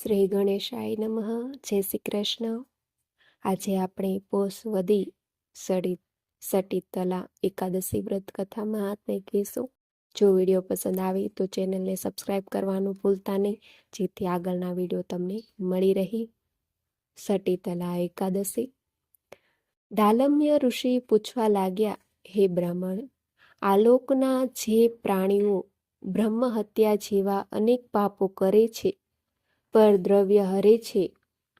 શ્રી ગણેશાય નમઃ. જય શ્રી કૃષ્ણ. આજે આપણે પોષ વધી સડી સટી તલા એકાદશી વ્રત કથા મહાત્મે કહીશું જો વીડિયો પસંદ આવે તો ચેનલને સબસ્ક્રાઈબ કરવાનું ભૂલતા નહીં. જેથી આગળના વીડિયો તમને મળી રહી. સટી તલા એકાદશી. ડાલમ્ય ઋષિ પૂછવા લાગ્યા, હે બ્રાહ્મણ આલોકના જે પ્રાણીઓ બ્રહ્મ હત્યા જેવા અનેક પાપો કરે છે પર દ્રવ્ય હરે છે,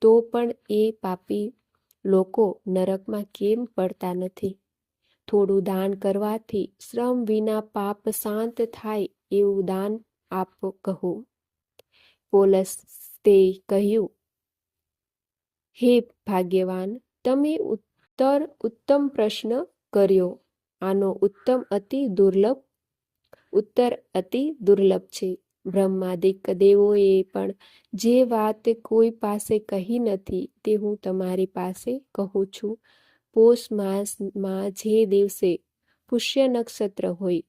તો પણ એ પાપી લોકો નરકમાં કેમ પડતા નથી? થોડું દાન કરવાથી શ્રમ વિના પાપ શાંત થાય એવું દાન આપો કહો. પોલસ તે કહ્યું, હે ભાગ્યવાન, તમે ઉત્તર ઉત્તમ પ્રશ્ન કર્યો. આનો ઉત્તમ અતિ દુર્લભ, ઉત્તર અતિ દુર્લભ છે. બ્રહ્માદિક દેવોએ પણ જે વાત કોઈ પાસે કહી નથી તે હું તમારી પાસે કહું છું. પોષ માસમાં જે દિવસે પુષ્ય નક્ષત્ર હોય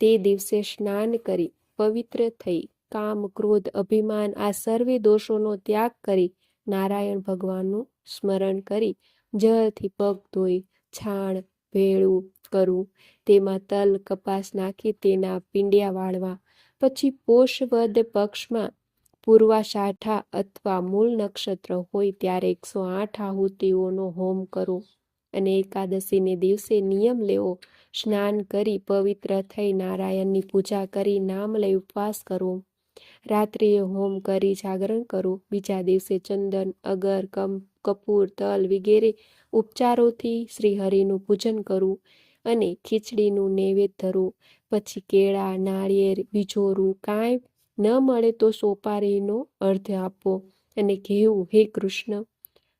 તે દિવસે સ્નાન કરી પવિત્ર થઈ કામ, ક્રોધ, અભિમાન આ સર્વે દોષોનો ત્યાગ કરી નારાયણ ભગવાનનું સ્મરણ કરી જળથી પગ ધોઈ, છાણ, ભેળું કરવું તેમાં તલ, કપાસ નાખી તેના પિંડિયા વાળવા પછી પોષવદ પક્ષમાં પૂર્વાષાઢા અથવા મૂળ નક્ષત્ર હોય ત્યારે એકસો આઠ આહુતિઓનો હોમ કરો અને એકાદશીને દિવસે નિયમ લેવો. સ્નાન કરી પવિત્ર થઈ નારાયણની પૂજા કરી નામ લઈ ઉપવાસ કરવો રાત્રિએ હોમ કરી જાગરણ કરવું બીજા દિવસે ચંદન, અગર, કમ, કપૂર, તલ વગેરે ઉપચારોથી શ્રીહરિનું પૂજન કરવું અને ખીચડીનું નૈવેદ્ય ધરવું પછી કેળા, નાળિયેર બીજોરું કાંઈ ન મળે તો સોપારીનો અર્ધ આપો અને કહેવું હે કૃષ્ણ,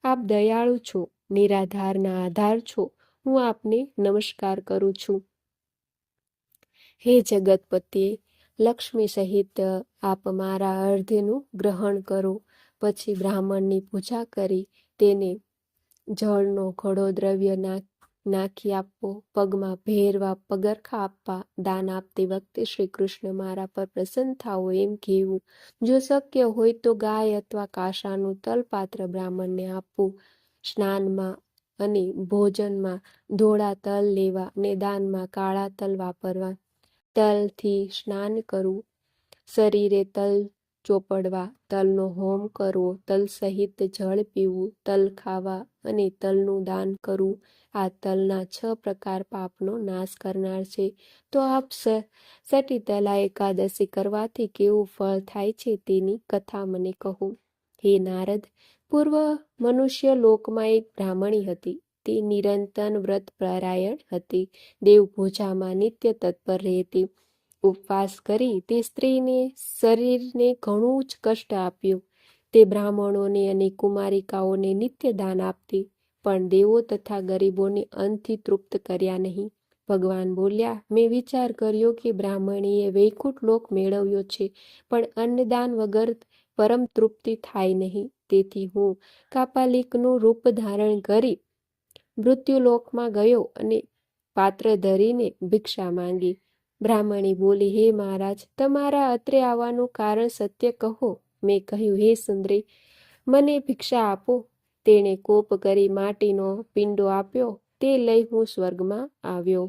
આપ દયાળુ છો, નિરાધારના આધાર છો, હું આપને નમસ્કાર કરું છું. હે જગતપતિએ, લક્ષ્મી સહિત આપ મારા અર્ધનું ગ્રહણ કરો. પછી બ્રાહ્મણની પૂજા કરી, તેને જળનો ઘડો દ્રવ્ય નાખ નાખી આપવો, પગમાં ભેરવા પગરખા આપવા દાન આપતી વખતે શ્રી કૃષ્ણ મારા પર પ્રસન્ન થાવો એમ કહેવું. જો શક્ય હોય તો ગાય અથવા કાશાનું તલપાત્ર બ્રાહ્મણને આપવું. સ્નાનમાં અને ભોજનમાં ધોળા તલ લેવા અને દાનમાં કાળા તલ વાપરવા. તલથી સ્નાન કરવું. શરીરે તલ ચોપડવા, તલનો હોમ કરવો, તલ સહિત જળ પીવું, તલ ખાવા અને તલનું દાન કરવું, આ તલના છ પ્રકાર પાપનો નાશ કરનાર છે. તો આપ સટી તલા એકાદશી કરવાથી કેવું ફળ થાય છે તેની કથા મને કહો. હે નારદ, પૂર્વ મનુષ્ય લોકમાં એક બ્રાહ્મણી હતી. તે નિરંતર વ્રત પરાયણ હતી. દેવભૂજામાં નિત્ય તત્પર રહેતી. ઉપવાસ કરી તે સ્ત્રીને શરીરને ઘણું જ કષ્ટ આપ્યું. તે બ્રાહ્મણોને અને કુમારિકાઓને નિત્ય દાન આપતી, પણ દેવો તથા ગરીબોને અંતથી તૃપ્ત કર્યા નહીં. ભગવાન બોલ્યા, મેં વિચાર કર્યો કે બ્રાહ્મણીએ વૈકુંઠ લોક મેળવ્યો છે, પણ અન્નદાન વગર પરમ તૃપ્તિ થાય નહીં. તેથી હું કાપાલિકનું રૂપ ધારણ કરી મૃત્યુલોકમાં ગયો અને પાત્ર ધરીને ભિક્ષા માંગી. બ્રાહ્મણી બોલી, હે મહારાજ, તમારા અત્રે આવવાનું કારણ સત્ય કહો. મેં કહ્યું, હે સુંદરી, મને ભિક્ષા આપો. તેણે કોપ કરી માટીનો પિંડો આપ્યો, તે લઈ હું સ્વર્ગમાં આવ્યો.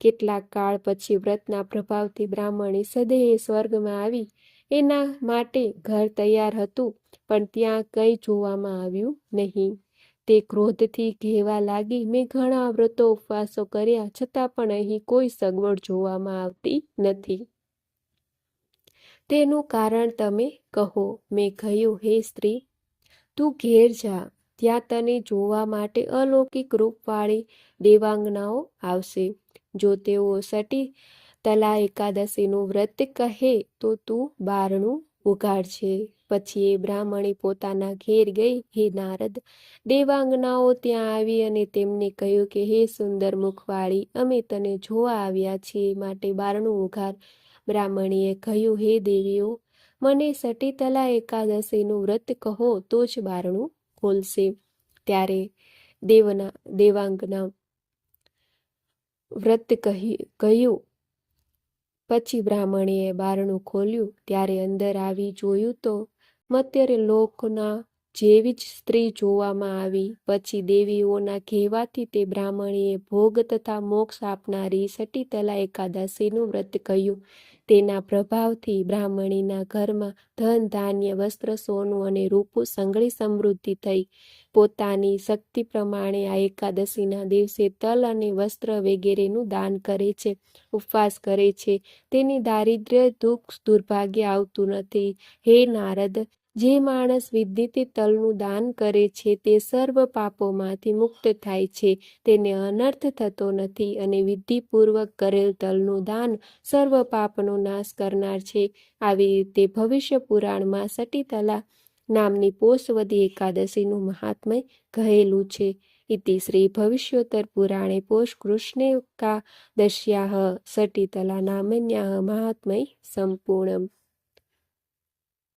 કેટલાક કાળ પછી વ્રતના પ્રભાવથી બ્રાહ્મણી સદેહ સ્વર્ગમાં આવી. એના માટે ઘર તૈયાર હતું, પણ ત્યાં કંઈ જોવામાં આવ્યું નહીં. તે ક્રોધથી ઘેવા લાગી મેં ઘણા વ્રતો ઉપવાસો કર્યા, છતાં પણ અહીં કોઈ સગવડ જોવામાં આવતી નથી. તેનું કારણ તમે કહો, મેં કહ્યું, હે સ્ત્રી, તું ઘેર જા, ત્યાં તને જોવા માટે અલૌકિક રૂપવાળી દેવાંગનાઓ આવશે. જો તેઓ સટી તલા એકાદશીનું વ્રત કહે, તો તું બારણું ઉગાડશે. પછી એ બ્રાહ્મણી પોતાના ઘેર ગઈ, હે નારદ, દેવાંગનાઓ ત્યાં આવી અને તેમને કહ્યું કે, હે સુંદર મુખવાળી, અમે તને જોવા આવ્યા છીએ માટે બારણું ઉઘાર. બ્રાહ્મણીએ કહ્યું, હે દેવીઓ, મને સટીતલા એકાદશીનું વ્રત કહો, તો જ બારણું ખોલશે. ત્યારે દેવના, દેવાંગના વ્રત કહી, કહ્યું. પછી બ્રાહ્મણીએ બારણું ખોલ્યું, ત્યારે અંદર આવી જોયું તો મત્યરે લોકના જેવી જ સ્ત્રી જોવામાં આવી. પછી દેવીઓના કહેવાથી તે બ્રાહ્મણીએ ભોગ તથા મોક્ષ આપનારી સટીતલા એકાદશીનું વ્રત કહ્યું તેના પ્રભાવથી બ્રાહ્મણીના ઘરમાં ધન, ધાન્ય, વસ્ત્ર, સોનું અને રૂપું સંઘળી સમૃદ્ધિ થઈ. પોતાની શક્તિ પ્રમાણે આ એકાદશીના દિવસે તલ અને વસ્ત્ર વગેરેનું દાન કરે છે, ઉપવાસ કરે છે. તેની દારિદ્ર્ય દુઃખ, દુર્ભાગ્ય આવતું નથી. હે નારદ જે માણસ વિધિથી તલનું દાન કરે છે તે સર્વ પાપોમાંથી મુક્ત થાય છે. તેને અનર્થ થતો નથી અને વિધિપૂર્વક કરેલ તલનું દાન સર્વ પાપનો નાશ કરનાર છે. આવી રીતે ભવિષ્ય પુરાણમાં સટીતલા નામની પોષવદી એકાદશીનું મહાત્મય કહેલું છે. ઇતિ શ્રી ભવિષ્યોત્તર પુરાણે પોષ કૃષ્ણેકાદશ્યાઃ સટીતલા નામન્યાહ મહાત્મય સંપૂર્ણમ.